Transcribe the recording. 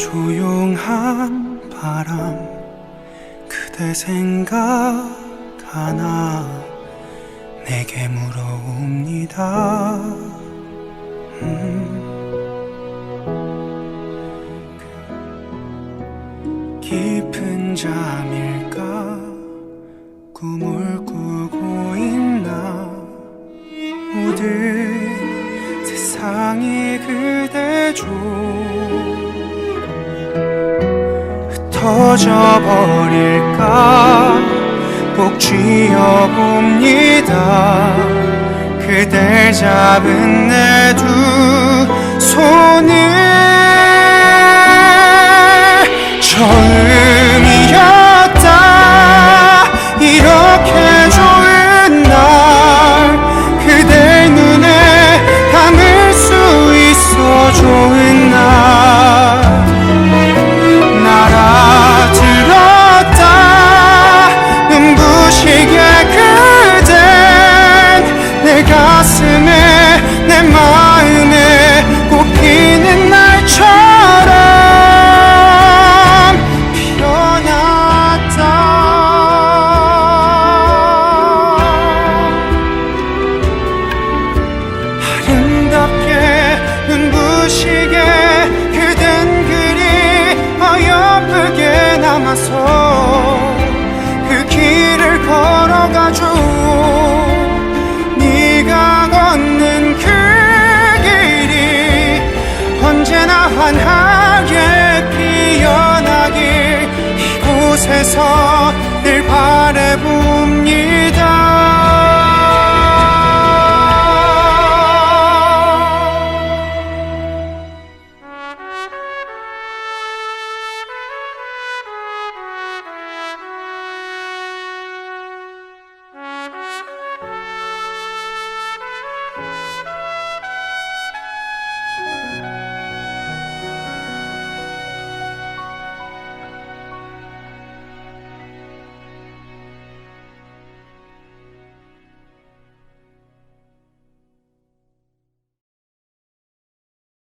조용한 바람 그대 생각 하나 내게 물어옵니다. 음. 깊은 잠일까? 꿈을 꾸고 있나? 모든 세상이 그대 줘 흩어져 버릴까? 꼭 쥐어봅니다. 그댈 잡은 내 두 손을 나서 그 길을 걸어가죠 네가 걷는 그 길이 언제나 환하게 피어나길 이곳에서 늘 바.